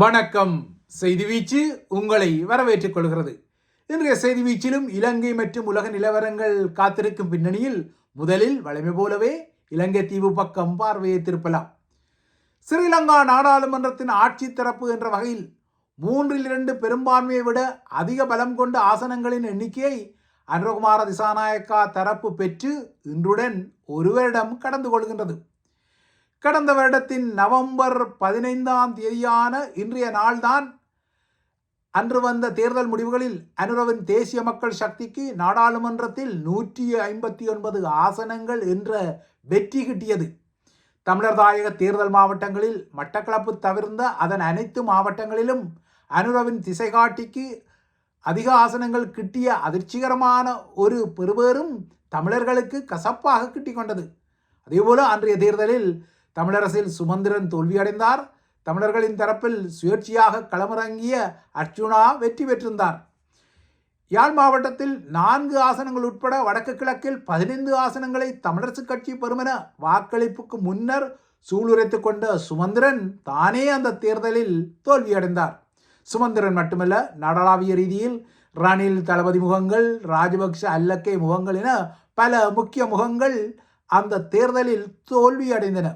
வணக்கம். செய்தி வீச்சு உங்களை வரவேற்றுக் கொள்கிறது. இன்றைய செய்தி வீச்சிலும் இலங்கை மற்றும் உலக நிலவரங்கள் காத்திருக்கும் பின்னணியில் முதலில் வழமை போலவே இலங்கை தீவு பக்கம் பார்வையை திருப்பலாம். ஸ்ரீலங்கா நாடாளுமன்றத்தின் ஆட்சி தரப்பு என்ற வகையில் மூன்றில் இரண்டு பெரும்பான்மையை விட அதிக பலம் கொண்ட ஆசனங்களின் எண்ணிக்கையை அனுரகுமார திசாநாயக்கா தரப்பு பெற்று இன்றுடன் ஒரு வருடம் கடந்து கொள்கின்றது. கடந்த வருடத்தின் நவம்பர் பதினைந்தாம் தேதியான இன்றைய நாள்தான் அன்று வந்த தேர்தல் முடிவுகளில் அனுரவின் தேசிய மக்கள் சக்திக்கு நாடாளுமன்றத்தில் நூற்றி ஐம்பத்தி ஒன்பது ஆசனங்கள் என்ற வெற்றி கிட்டியது. தமிழர் தாயக தேர்தல் மாவட்டங்களில் மட்டக்களப்பு தவிர்ந்த அதன் அனைத்து மாவட்டங்களிலும் அனுரவின் திசைகாட்டிக்கு அதிக ஆசனங்கள் கிட்டிய அதிர்ச்சிகரமான ஒரு பெருபேரும் தமிழர்களுக்கு கசப்பாக கிட்டி கொண்டது. அதேபோல அன்றைய தேர்தலில் தமிழரசில் சுமந்திரன் தோல்வியடைந்தார். தமிழர்களின் தரப்பில் சுயேட்சையாக களமிறங்கிய அர்ச்சுனா வெற்றி பெற்றிருந்தார். யாழ் மாவட்டத்தில் நான்கு ஆசனங்கள் உட்பட வடக்கு கிழக்கில் பதினைந்து ஆசனங்களை தமிழரசுக் கட்சி பெறுமென வாக்களிப்புக்கு முன்னர் சூளுரைத்து கொண்ட சுமந்திரன் தானே அந்த தேர்தலில் தோல்வியடைந்தார். சுமந்திரன் மட்டுமல்ல நாடளாவிய ரீதியில் ரணில் தளபதி முகங்கள் ராஜபக்ஷ அல்லக்கை முகங்கள் என பல முக்கிய முகங்கள் அந்த தேர்தலில் தோல்வியடைந்தன.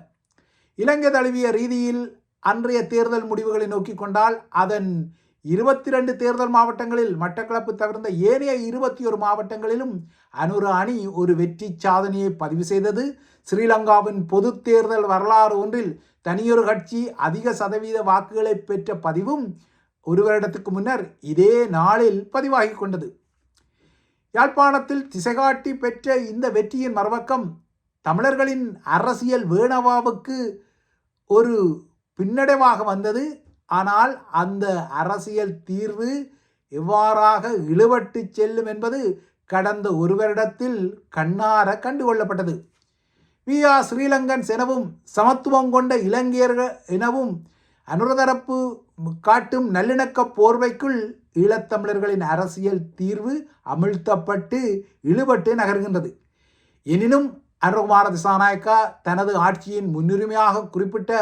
இலங்கை தழுவிய ரீதியில் அன்றைய தேர்தல் முடிவுகளை நோக்கி கொண்டால் அதன் இருபத்தி ரெண்டு தேர்தல் மாவட்டங்களில் மட்டக்களப்பு தவிர்ந்த ஏனைய இருபத்தி ஒரு மாவட்டங்களிலும் அனுர அணி ஒரு வெற்றி சாதனையை பதிவு செய்தது. ஸ்ரீலங்காவின் பொது தேர்தல் வரலாறு ஒன்றில் தனியொரு கட்சி அதிக சதவீத வாக்குகளை பெற்ற பதிவும் ஒரு வருடத்துக்கு முன்னர் இதே நாளில் பதிவாகி கொண்டது. யாழ்ப்பாணத்தில் திசைகாட்டி பெற்ற இந்த வெற்றியின் மறுபக்கம் தமிழர்களின் அரசியல் வேணவாவுக்கு ஒரு பின்னடைவாக வந்தது. ஆனால் அந்த அரசியல் தீர்வு எவ்வாறாக இழுபட்டு செல்லும் என்பது கடந்த ஒரு வருடத்தில் கண்ணார கண்டுகொள்ளப்பட்டது. வி. ஆர். ஸ்ரீலங்கன்ஸ் எனவும் சமத்துவம் கொண்ட இலங்கையர்கள் எனவும் அனுரதரப்பு காட்டும் நல்லிணக்க போர்வைக்குள் ஈழத்தமிழர்களின் அரசியல் தீர்வு அமிழ்த்தப்பட்டு இழுபட்டு நகர்கின்றது. எனினும் அனுகுமார திசாநாயக்கா தனது ஆட்சியின் முன்னுரிமையாக குறிப்பிட்ட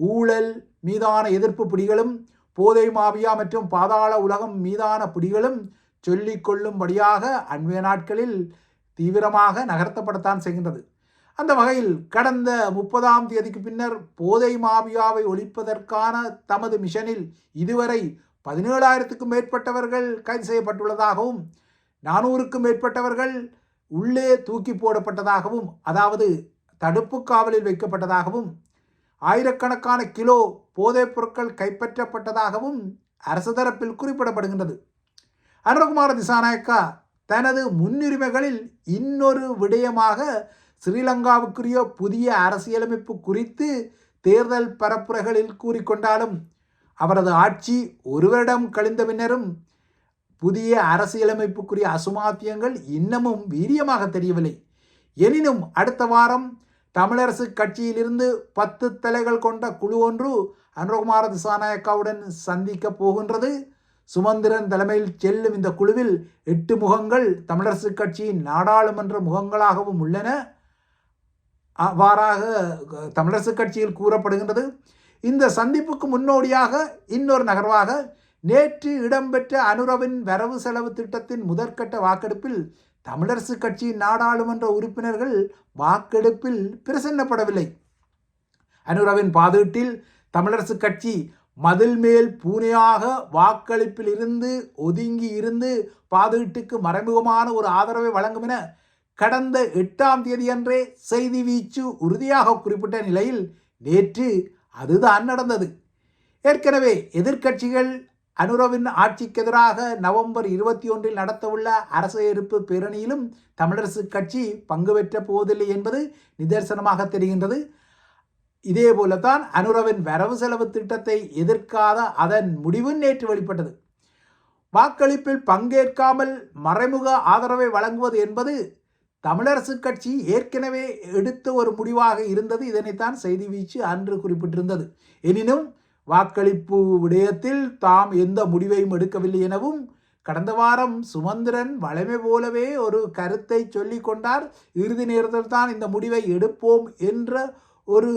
ஊழல் மீதான எதிர்ப்பு பிடிகளும் போதை மாபியா மற்றும் பாதாள உலகம் மீதான பிடிகளும் சொல்லிக் கொள்ளும்படியாக அண்மைய நாட்களில் தீவிரமாக நகர்த்தப்படத்தான் செய்கின்றது. அந்த வகையில் கடந்த முப்பதாம் தேதிக்கு பின்னர் போதை மாபியாவை ஒழிப்பதற்கான தமது மிஷனில் இதுவரை பதினேழாயிரத்துக்கும் மேற்பட்டவர்கள் கைது செய்யப்பட்டுள்ளதாகவும் நானூறுக்கும் மேற்பட்டவர்கள் உள்ளே தூக்கி போடப்பட்டதாகவும் அதாவது தடுப்பு காவலில் வைக்கப்பட்டதாகவும் ஆயிரக்கணக்கான கிலோ போதைப் பொருட்கள் கைப்பற்றப்பட்டதாகவும் அரசு தரப்பில் குறிப்பிடப்படுகின்றது. அனுரகுமார திசாநாயக்கா தனது முன்னுரிமைகளில் இன்னொரு விடயமாக ஸ்ரீலங்காவுக்குரிய புதிய அரசியலமைப்பு குறித்து தேர்தல் பரப்புரைகளில் கூறிக்கொண்டாலும் அவரது ஆட்சி ஒரு வருடம் கழிந்த பின்னரும் புதிய அரசியலமைப்புக்குரிய அசுமாத்தியங்கள் இன்னமும் வீரியமாக தெரியவில்லை. எனினும் அடுத்த வாரம் தமிழரசு கட்சியிலிருந்து பத்து தலைகள் கொண்ட குழு ஒன்று அனுரகுமார திசாநாயக்காவுடன் சந்திக்க போகின்றது. சுமந்திரன் தலைமையில் செல்லும் இந்த குழுவில் எட்டு முகங்கள் தமிழரசு கட்சியின் நாடாளுமன்ற முகங்களாகவும் உள்ளன. அவ்வாறாக தமிழரசு கட்சியில் கூறப்படுகின்றது. இந்த சந்திப்புக்கு முன்னோடியாக இன்னொரு நகர்வாக நேற்று இடம்பெற்ற அனுரவின் வரவு செலவு திட்டத்தின் முதற்கட்ட வாக்கெடுப்பில் தமிழரசு கட்சியின் நாடாளுமன்ற உறுப்பினர்கள் வாக்கெடுப்பில் பிரசன்னப்படவில்லை. அனுரவின் பாதீட்டில் தமிழரசு கட்சி மதில் மேல் பூனையாக வாக்களிப்பில் இருந்து ஒதுங்கி இருந்து பாதீட்டுக்கு மறைமுகமான ஒரு ஆதரவை வழங்கும் என கடந்த எட்டாம் தேதியன்றே செய்தி வீச்சு உறுதியாக குறிப்பிட்ட நிலையில் நேற்று அதுதான் நடந்தது. ஏற்கனவே எதிர்க்கட்சிகள் அனுரவின் ஆட்சிக்கு எதிராக நவம்பர் இருபத்தி ஒன்றில் நடத்தவுள்ள அரசு எதிர்ப்பு பேரணியிலும் தமிழரசு கட்சி பங்கு பெற்ற போவதில்லை என்பது நிதர்சனமாக தெரிகின்றது. இதே போலத்தான் அனுரவின் வரவு செலவு திட்டத்தை எதிர்க்காத அதன் முடிவு நேற்று வெளிப்பட்டது. வாக்களிப்பில் பங்கேற்காமல் மறைமுக ஆதரவை வழங்குவது என்பது தமிழரசு கட்சி ஏற்கனவே எடுத்த ஒரு முடிவாக இருந்தது. இதனைத்தான் செய்தி வீச்சு அன்று குறிப்பிட்டிருந்தது. எனினும் வாக்களிப்பு விடயத்தில் தாம் எந்த முடிவையும் எடுக்கவில்லை எனவும் கடந்த வாரம் சுமந்திரன் வளமை போலவே ஒரு கருத்தை சொல்லி கொண்டார். இறுதி நேரத்தில் தான் இந்த முடிவை எடுப்போம் என்ற ஒரு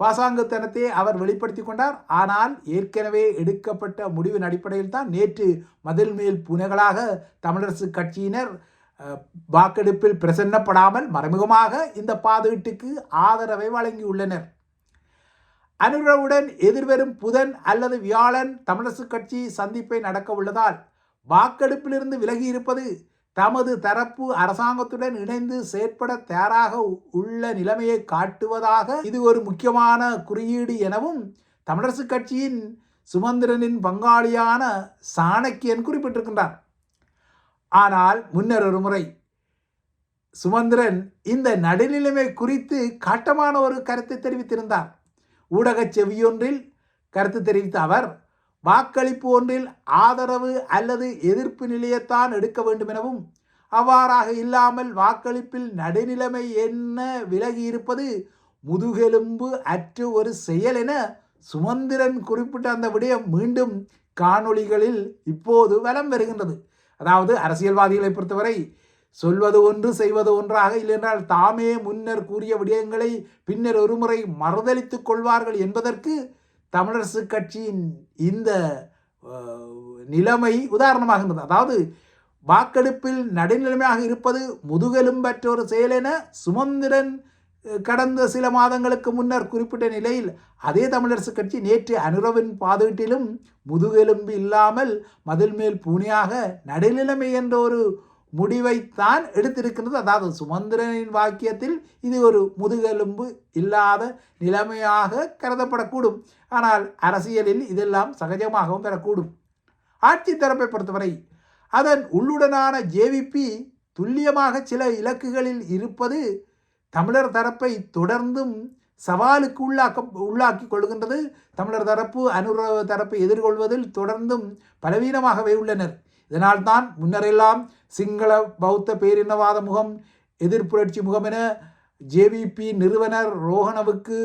பாசாங்குத்தனத்தை அவர் வெளிப்படுத்தி கொண்டார். ஆனால் ஏற்கனவே எடுக்கப்பட்ட முடிவின் அடிப்படையில் தான் நேற்று மதில் மேல் புனைகளாக தமிழரசு கட்சியினர் வாக்கெடுப்பில் பிரசன்னப்படாமல் மறைமுகமாக இந்த பாதுகாட்டுக்கு ஆதரவை வழங்கியுள்ளனர். அனுரவுடன் எதிர்வரும் புதன் அல்லது வியாழன் தமிழரசு கட்சி சந்திப்பை நடக்க உள்ளதால் வாக்கெடுப்பிலிருந்து விலகி இருப்பது தமது தரப்பு அரசாங்கத்துடன் இணைந்து செயற்பட தயாராக உள்ள நிலைமையை காட்டுவதாக இது ஒரு முக்கியமான குறியீடு எனவும் தமிழரசு கட்சியின் சுமந்திரனின் பங்காளியான சாணக்கியன் குறிப்பிட்டிருக்கின்றார். ஆனால் முன்னர் ஒரு முறை சுமந்திரன் இந்த நடுநிலைமை குறித்து காட்டமான ஒரு கருத்தை தெரிவித்திருந்தார். ஊடகச் செவியொன்றில் கருத்து தெரிவித்த அவர் வாக்களிப்பு ஒன்றில் ஆதரவு அல்லது எதிர்ப்பு நிலையத்தான் எடுக்க வேண்டும் எனவும் அவ்வாறாக இல்லாமல் வாக்களிப்பில் நடுநிலைமை என்ன விலகி இருப்பது முதுகெலும்பு அற்று ஒரு செயல் என சுமந்திரன் குறிப்பிட்ட அந்த விடயம் மீண்டும் காணொளிகளில் இப்போது வலம் வருகின்றது. அதாவது அரசியல்வாதிகளை பொறுத்தவரை சொல்வது ஒன்று செய்வது ஒன்றாக இல்லையென்றால் தாமே முன்னர் கூறிய விடயங்களை பின்னர் ஒருமுறை மறுதளித்துக் கொள்வார்கள் என்பதற்கு தமிழரசு கட்சியின் இந்த நிலைமை உதாரணமாகின்றது அதாவது வாக்கெடுப்பில் நடுநிலைமையாக இருப்பது முதுகெலும்பற்ற ஒரு செயல் என சுமந்திரன் கடந்த சில மாதங்களுக்கு முன்னர் குறிப்பிட்ட நிலையில் அதே தமிழரசு கட்சி நேற்று அனுரவின் பாதீட்டிலும் முதுகெலும்பு இல்லாமல் மதில் மேல் பூனையாக நடுநிலைமை என்ற ஒரு முடிவைத்தான் எடுத்திருக்கின்றது அதாவது சுமந்திரனின் வாக்கியத்தில் இது ஒரு முதுகெலும்பு இல்லாத நிலைமையாக கருதப்படக்கூடும். ஆனால் அரசியலில் இதெல்லாம் சகஜமாகவும் பெறக்கூடும். ஆட்சி தரப்பை பொறுத்தவரை அதன் உள்ளுடனான ஜேவிபி துல்லியமாக சில இலக்குகளில் இருப்பது தமிழர் தரப்பை தொடர்ந்தும் சவாலுக்கு உள்ளாக்க உள்ளாக்கி கொள்கின்றது. தமிழர் தரப்பு அனுரவ தரப்பை எதிர்கொள்வதில் தொடர்ந்தும் பலவீனமாகவே உள்ளனர். இதனால்தான் முன்னரெல்லாம் சிங்கள பௌத்த பேரினவாத முகம் எதிர்ப்புரட்சி முகம் என ஜேவிபி நிறுவனர் ரோஹணவுக்கு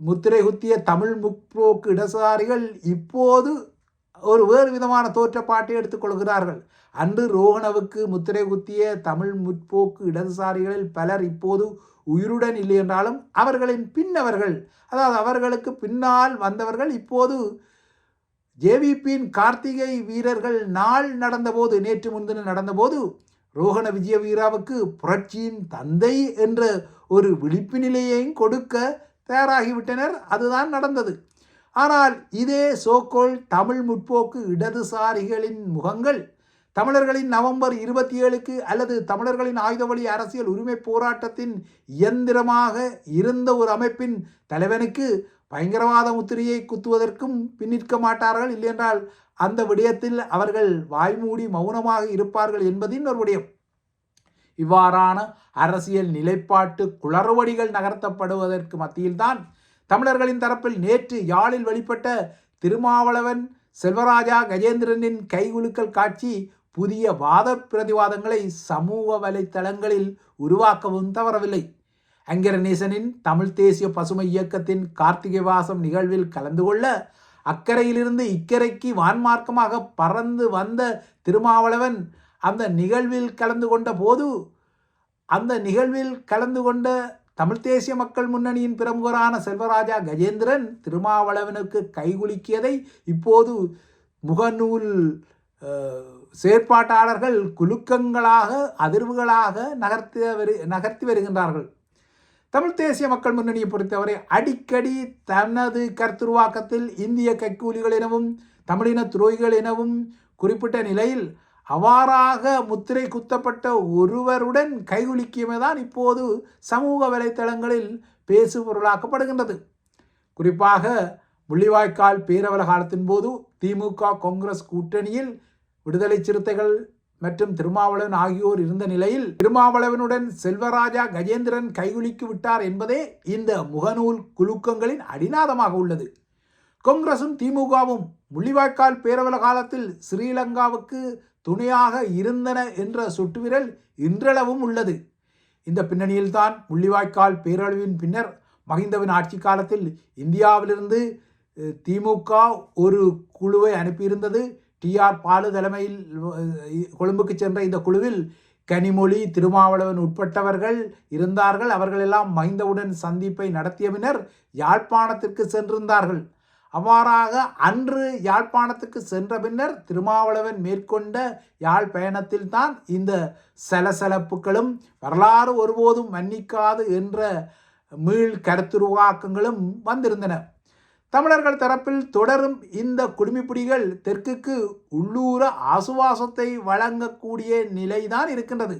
முத்திரை குத்திய தமிழ் முற்போக்கு இடதுசாரிகள் இப்போது ஒரு வேறு விதமான தோற்றப்பாட்டை எடுத்துக்கொள்கிறார்கள் அன்று ரோகணவுக்கு முத்திரை குத்திய தமிழ் முற்போக்கு இடதுசாரிகளில் பலர் இப்போது உயிருடன் இல்லை என்றாலும் அவர்களின் பின்னவர்கள் அதாவது அவர்களுக்கு பின்னால் வந்தவர்கள் இப்போது ஜேவிபியின் கார்த்திகை வீரர்கள் நாள் நடந்தபோது நேற்று முன்தினம் நடந்தபோது ரோஹண விஜய வீராவுக்கு புரட்சியின் தந்தை என்ற ஒரு விழிப்பு நிலையையும் கொடுக்க தயாராகிவிட்டனர். அதுதான் நடந்தது. ஆனால் இதே சோக்கோல் தமிழ் முற்போக்கு இடதுசாரிகளின் முகங்கள் தமிழர்களின் நவம்பர் இருபத்தி ஏழுக்கு அல்லது தமிழர்களின் ஆயுத வழி அரசியல் உரிமை போராட்டத்தின் இயந்திரமாக இருந்த ஒரு அமைப்பின் தலைவனுக்கு பயங்கரவாத முத்திரையை குத்துவதற்கும் பின்னிற்க மாட்டார்கள். இல்லையென்றால் அந்த விடயத்தில் அவர்கள் வாய்மூடி மௌனமாக இருப்பார்கள் என்பதின் ஒரு விடயம். இவ்வாறான அரசியல் நிலைப்பாட்டு குளறுபடிகள் நகர்த்தப்படுவதற்கு மத்தியில்தான் தமிழர்களின் தரப்பில் நேற்று யாழில் வெளிப்பட்ட திருமாவளவன் செல்வராஜா கஜேந்திரனின் கைகுலுக்கல் காட்சி புதிய வாத பிரதிவாதங்களை சமூக வலைத்தளங்களில் உருவாக்கவும் தவறவில்லை. அங்கரநேசனின் தமிழ் தேசிய பசுமை இயக்கத்தின் கார்த்திகை வாசம் நிகழ்வில் கலந்து கொள்ள அக்கறையிலிருந்து இக்கரைக்கு வான்மார்க்கமாக பறந்து வந்த திருமாவளவன் அந்த நிகழ்வில் கலந்து கொண்ட போது அந்த நிகழ்வில் கலந்து கொண்ட தமிழ் தேசிய மக்கள் முன்னணியின் பிரமுகரான செல்வராஜா கஜேந்திரன் திருமாவளவனுக்கு கைகுலுக்கியதை இப்போது முகநூல் செயற்பாட்டாளர்கள் குலுக்கங்களாக அதிர்வுகளாக நகர்த்தி வரு நகர்த்தி வருகின்றார்கள். தமிழ் தேசிய மக்கள் முன்னணியை பொறுத்தவரை அடிக்கடி தனது கருத்துருவாக்கத்தில் இந்திய கைக்கூலிகள் எனவும் தமிழின துரோகிகள் எனவும் குறிப்பிட்ட நிலையில் அவ்வாறாக முத்திரை குத்தப்பட்ட ஒருவருடன் கைகுலுக்கியமே தான் இப்போது சமூக வலைத்தளங்களில் பேசுபொருளாக்கப்படுகின்றது. குறிப்பாக முள்ளிவாய்க்கால் பேரவல காலத்தின் போது திமுக காங்கிரஸ் கூட்டணியில் விடுதலை சிறுத்தைகள் மற்றும் திருமாவளவன் ஆகியோர் இருந்த நிலையில் திருமாவளவனுடன் செல்வராஜா கஜேந்திரன் கைகுலுக்கி விட்டார் என்பதே இந்த முகநூல் குலுக்கங்களின் அடிநாதமாக உள்ளது. காங்கிரசும் திமுகவும் முள்ளிவாய்க்கால் பேரவல காலத்தில் ஸ்ரீலங்காவுக்கு துணையாக இருந்தன என்ற சுட்டுவிரல் இன்றளவும் உள்ளது. இந்த பின்னணியில்தான் முள்ளிவாய்க்கால் பேரழிவின் பின்னர் மஹிந்தவின் ஆட்சி காலத்தில் இந்தியாவிலிருந்து திமுக ஒரு குழுவை அனுப்பியிருந்தது. டிஆர் பாலு தலைமையில் கொழும்புக்கு சென்ற இந்த குழுவில் கனிமொழி திருமாவளவன் உட்பட்டவர்கள் இருந்தார்கள். அவர்களெல்லாம் மைந்தவுடன் சந்திப்பை நடத்திய பின்னர் யாழ்ப்பாணத்திற்கு சென்றிருந்தார்கள். அவ்வாறாக அன்று யாழ்ப்பாணத்துக்கு சென்ற பின்னர் திருமாவளவன் மேற்கொண்ட யாழ் பயணத்தில்தான் இந்த சலசலப்புகளும் வரலாறு ஒருபோதும் மன்னிக்காது என்ற மீள் கருத்துருவாக்கங்களும் வந்திருந்தன. தமிழர்கள் தரப்பில் தொடரும் இந்த குடுமிப்பிடிகள் தெற்குக்கு உள்ளூர ஆசுவாசத்தை வழங்கக்கூடிய நிலைதான் இருக்கின்றது.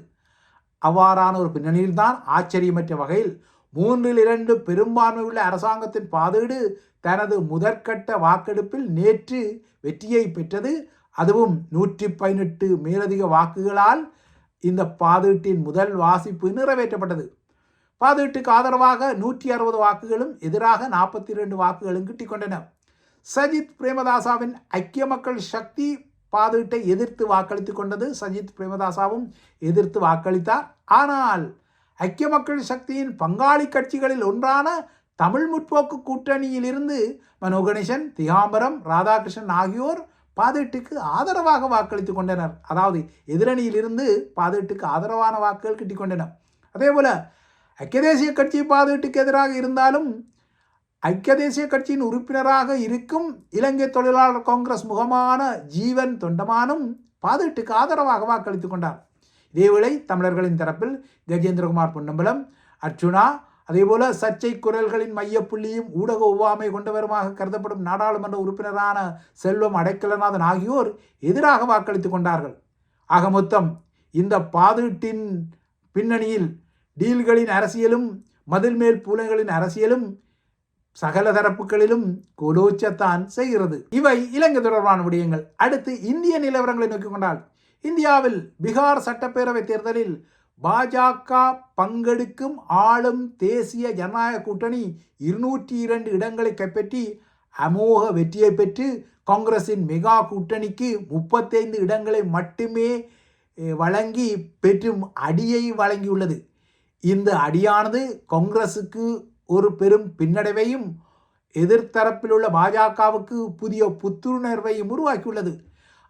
அவ்வாறான ஒரு பின்னணியில்தான் ஆச்சரியமற்ற வகையில் மூன்றில் இரண்டு பெரும்பான்மை உள்ள அரசாங்கத்தின் பாதீடு தனது முதற்கட்ட வாக்கெடுப்பில் நேற்று வெற்றியை பெற்றது. அதுவும் நூற்றி பதினெட்டு மேலதிக வாக்குகளால் இந்த பாதீட்டின் முதல் வாசிப்பு நிறைவேற்றப்பட்டது. பாதீட்டுக்கு ஆதரவாக நூற்றி அறுபது வாக்குகளும் எதிராக நாற்பத்தி இரண்டு வாக்குகளும் கிட்டிக்கொண்டன. சஜித் பிரேமதாசாவின் ஐக்கிய மக்கள் சக்தி பாதுகிட்டை எதிர்த்து வாக்களித்துக் கொண்டது சஜித் பிரேமதாசாவும் எதிர்த்து வாக்களித்தார். ஆனால் ஐக்கிய மக்கள் சக்தியின் பங்காளி கட்சிகளில் ஒன்றான தமிழ் முற்போக்கு கூட்டணியிலிருந்து மனோ கணேசன் திகாம்பரம் ராதாகிருஷ்ணன் ஆகியோர் பாதீட்டுக்கு ஆதரவாக வாக்களித்துக் கொண்டனர். அதாவது எதிரணியிலிருந்து பாதீட்டுக்கு ஆதரவான வாக்குகள் கிட்டிக்கொண்டனர் அதே போல ஐக்கிய தேசிய கட்சி பாதீட்டுக்கு எதிராக இருந்தாலும் ஐக்கிய தேசிய கட்சியின் உறுப்பினராக இருக்கும் இலங்கை தொழிலாளர் காங்கிரஸ் முகமான ஜீவன் தொண்டமானும் பாதீட்டுக்கு ஆதரவாக வாக்களித்துக் கொண்டார். இதேவேளை தமிழர்களின் தரப்பில் கஜேந்திரகுமார் பொன்னம்பலம் அர்ச்சுனா அதேபோல சர்ச்சை குரல்களின் மையப்புள்ளியும் ஊடக ஒவ்வாமை கொண்டவருமாக கருதப்படும் நாடாளுமன்ற உறுப்பினரான செல்வம் அடைக்கலநாதன் ஆகியோர் எதிராக வாக்களித்துக் கொண்டார்கள். ஆக மொத்தம் இந்த பாதீட்டின் பின்னணியில் டீல்களின் அரசியலும் மதில் மேல் பூலைகளின் அரசியலும் சகல தரப்புகளிலும் கொலோச்சத்தான் செய்கிறது. இவை இலங்கை தொடர்பான விடயங்கள். அடுத்து இந்திய நிலவரங்களை நோக்கிக் கொண்டால் இந்தியாவில் பீகார் சட்டப்பேரவை தேர்தலில் பாஜக பங்கெடுக்கும் ஆளும் தேசிய ஜனநாயக கூட்டணி இருநூற்றி இரண்டு இடங்களை கைப்பற்றி அமோக வெற்றியை பெற்று காங்கிரசின் மெகா கூட்டணிக்கு முப்பத்தைந்து இடங்களை மட்டுமே வழங்கி பெற்றும் அடியை வழங்கியுள்ளது. இந்த அடியானது காங்கிரசுக்கு ஒரு பெரும் பின்னடைவையும் எதிர்த்தரப்பில் உள்ள பாஜகவுக்கு புதிய புத்துணர்வையும் உருவாக்கியுள்ளது.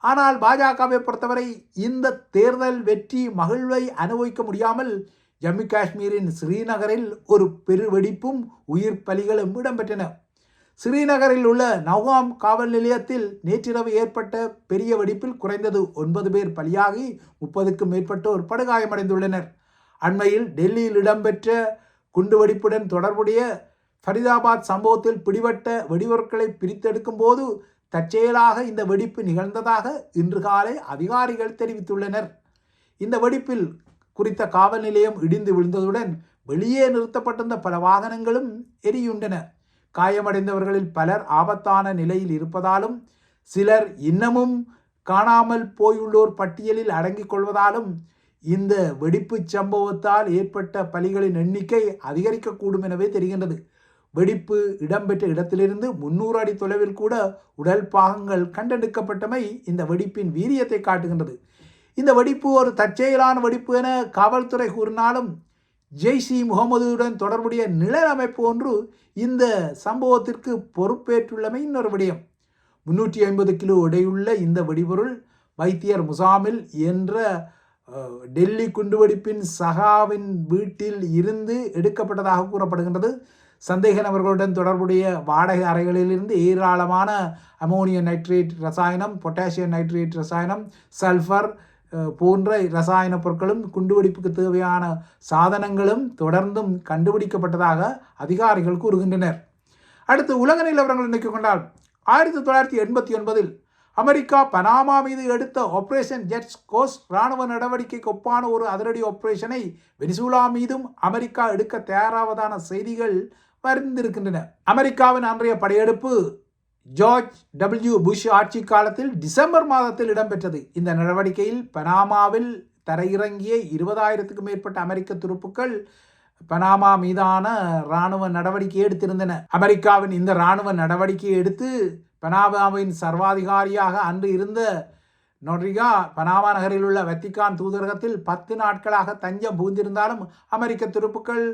ஆனால் பாஜகவை பொறுத்தவரை இந்த தேர்தல் வெற்றி மகிழ்வை அனுபவிக்க முடியாமல் ஜம்மு காஷ்மீரின் ஸ்ரீநகரில் ஒரு பெரு வெடிப்பும் உயிர் பலிகளும் இடம்பெற்றன. ஸ்ரீநகரில் உள்ள நவ்காம் காவல் நிலையத்தில் நேற்றிரவு ஏற்பட்ட பெரிய வெடிப்பில் குறைந்தது ஒன்பது பேர் பலியாகி முப்பதுக்கும் மேற்பட்டோர் படுகாயமடைந்துள்ளனர். அண்மையில் டெல்லியில் இடம்பெற்ற குண்டுவெடிப்புடன் தொடர்புடைய ஃபரிதாபாத் சம்பவத்தில் பிடிபட்ட வெடிபொருட்களை பிரித்தெடுக்கும் போது தற்செயலாக இந்த வெடிப்பு நிகழ்ந்ததாக இன்று காலை அதிகாரிகள் தெரிவித்துள்ளனர். இந்த வெடிப்பில் குறித்த காவல் நிலையம் இடிந்து விழுந்ததுடன் வெளியே நிறுத்தப்பட்டிருந்த பல வாகனங்களும் எரியுண்டன காயமடைந்தவர்களில் பலர் ஆபத்தான நிலையில் இருப்பதாலும் சிலர் இன்னமும் காணாமல் போயுள்ளோர் பட்டியலில் அடங்கிக் கொள்வதாலும் இந்த வெடிப்பு சம்பவத்தால் ஏற்பட்ட பலிகளின் எண்ணிக்கை அதிகரிக்கக்கூடும் எனவே தெரிகின்றது. வெடிப்பு இடம்பெற்ற இடத்திலிருந்து முன்னூறு அடி தொலைவில் கூட உடல் பாகங்கள் கண்டெடுக்கப்பட்டமை இந்த வெடிப்பின் வீரியத்தை காட்டுகின்றது. இந்த வெடிப்பு ஒரு தற்செயலான வெடிப்பு என காவல்துறை கூறினாலும் ஜெய்சி முகமதுடன் தொடர்புடைய நிழல் அமைப்பு ஒன்று இந்த சம்பவத்திற்கு பொறுப்பேற்றுள்ளமை இன்னொரு விடயம். முன்னூற்றி ஐம்பது கிலோ எடையுள்ள இந்த வெடிபொருள் வைத்தியர் முசாமில் என்ற டெல்லி குண்டுவெடிப்பின் சகாவின் வீட்டில் இருந்து எடுக்கப்பட்டதாக கூறப்படுகின்றது. சந்தேக நபர்களுடன் தொடர்புடைய வாடகை அறைகளிலிருந்து ஏராளமான அமோனிய நைட்ரேட் ரசாயனம் பொட்டாசியம் நைட்ரேட் ரசாயனம் சல்ஃபர் போன்ற ரசாயன பொருட்களும் குண்டுவெடிப்புக்கு தேவையான சாதனங்களும் தொடர்ந்தும் கண்டுபிடிக்கப்பட்டதாக அதிகாரிகள் கூறுகின்றனர். அடுத்து உலக நிலவரங்களை நோக்கிக் கொண்டால் ஆயிரத்தி தொள்ளாயிரத்தி எண்பத்தி ஒன்பதில் அமெரிக்கா பனாமா மீது எடுத்த ஆபரேஷன் ஜெட்ஸ் கோஸ் இராணுவ நடவடிக்கைக்கு ஒப்பான ஒரு அதிரடி ஆபரேஷனை வெனிசூலா மீதும் அமெரிக்கா எடுக்க தயாராவதான செய்திகள் வந்திருக்கின்றன அமெரிக்காவின் அன்றைய படையெடுப்பு ஜார்ஜ் டபிள்யூ புஷ் ஆட்சி காலத்தில் டிசம்பர் மாதத்தில் இடம்பெற்றது. இந்த நடவடிக்கையில் பனாமாவில் தரையிறங்கிய இருபதாயிரத்துக்கும் மேற்பட்ட அமெரிக்க துருப்புக்கள் பனாமா மீதான இராணுவ நடவடிக்கை எடுத்திருந்தன. அமெரிக்காவின் இந்த இராணுவ நடவடிக்கையை எடுத்து பனாமாவின் சர்வாதிகாரியாக அன்று இருந்த நொரிகா பனாமா நகரில் உள்ள வத்திகான் தூதரகத்தில் பத்து நாட்களாக தஞ்சம் புகுந்திருந்தாலும் அமெரிக்க துருப்புக்கள்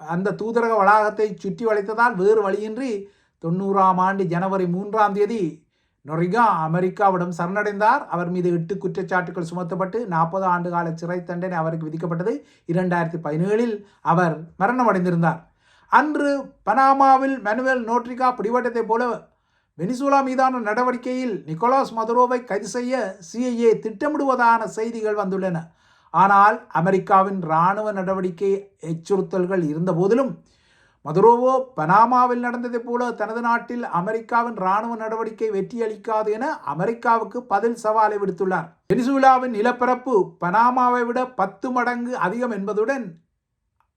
அந்த தூதரக வளாகத்தை சுற்றி வளைத்ததால் வேறு வழியின்றி தொண்ணூறாம் ஆண்டு ஜனவரி மூன்றாம் தேதி நொரிகா அமெரிக்காவிடம் சரணடைந்தார். அவர் மீது எட்டு குற்றச்சாட்டுகள் சுமத்தப்பட்டு நாற்பது ஆண்டு கால சிறை தண்டனை அவருக்கு விதிக்கப்பட்டது. இரண்டாயிரத்தி பதினேழில் அவர் மரணமடைந்திருந்தார். அன்று பனாமாவில் மனுவல் நோட்ரிகா பிடிவட்டத்தைப் போல வெனிசுலா மீதான நடவடிக்கையில் நிக்கோலாஸ் மதுரோவை கைது செய்ய சிஐஏ திட்டமிடுவதான செய்திகள் வந்துள்ளன. ஆனால் அமெரிக்காவின் இராணுவ நடவடிக்கை எச்சுறுத்தல்கள் இருந்தபோதிலும் மதுரோவோ பனாமாவில் நடந்ததைப் போல தனது நாட்டில் அமெரிக்காவின் இராணுவ நடவடிக்கை வெற்றியளிக்காது என அமெரிக்காவுக்கு பதில் சவாலை விடுத்துள்ளார். வெனிசுலாவின் நிலப்பரப்பு பனாமாவை விட பத்து மடங்கு அதிகம் என்பதுடன்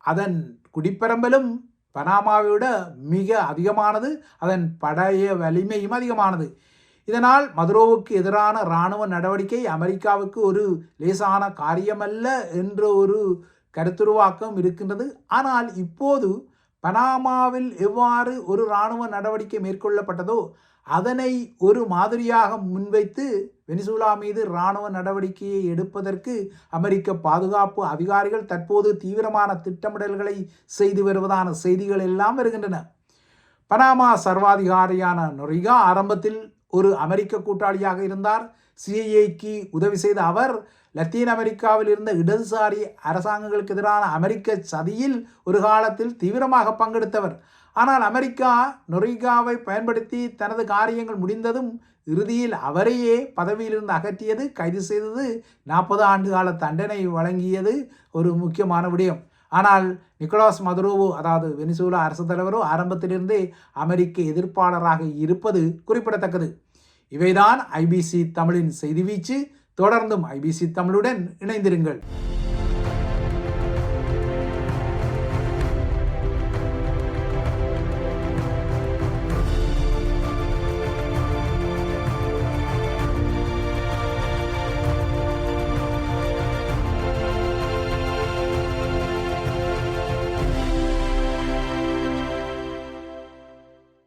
அதன் குடிப்பரம்பலும் பனாமாவை விட மிக அதிகமானது அதன் படைய வலிமையும் அதிகமானது. இதனால் மதுரோவுக்கு எதிரான இராணுவ நடவடிக்கை அமெரிக்காவுக்கு ஒரு லேசான காரியமல்ல என்ற ஒரு கருத்துருவாக்கம் இருக்கின்றது. ஆனால் இப்போது பனாமாவில் எவ்வாறு ஒரு இராணுவ நடவடிக்கை மேற்கொள்ளப்பட்டதோ அதனை ஒரு மாதிரியாக முன்வைத்து வெனிசுலா மீது இராணுவ நடவடிக்கையை எடுப்பதற்கு அமெரிக்க பாதுகாப்பு அதிகாரிகள் தற்போது தீவிரமான திட்டமிடல்களை செய்து வருவதான செய்திகள் எல்லாம் வருகின்றன. பனாமா சர்வாதிகாரியான நொரிகா ஆரம்பத்தில் ஒரு அமெரிக்க கூட்டாளியாக இருந்தார். சிஐஏக்கு உதவி செய்த அவர் லத்தீன் அமெரிக்காவில் இருந்த இடதுசாரி அரசாங்கங்களுக்கு எதிரான அமெரிக்க சதியில் ஒரு காலத்தில் தீவிரமாக பங்கெடுத்தவர். ஆனால் அமெரிக்கா நொரிகாவை பயன்படுத்தி தனது காரியங்கள் முடிந்ததும் இறுதியில் அவரையே பதவியிலிருந்து அகற்றியது கைது செய்தது நாற்பது ஆண்டு கால தண்டனை வழங்கியது ஒரு முக்கியமான விடயம். ஆனால் நிக்கோலாஸ் மதுரோவோ அதாவது வெனிசூலா அரசு தலைவரோ ஆரம்பத்திலிருந்தே அமெரிக்க எதிர்ப்பாளராக இருப்பது குறிப்பிடத்தக்கது. இவைதான் ஐபிசி தமிழின் செய்தி வீச்சு. தொடர்ந்தும் ஐபிசி தமிழுடன் இணைந்திருங்கள்.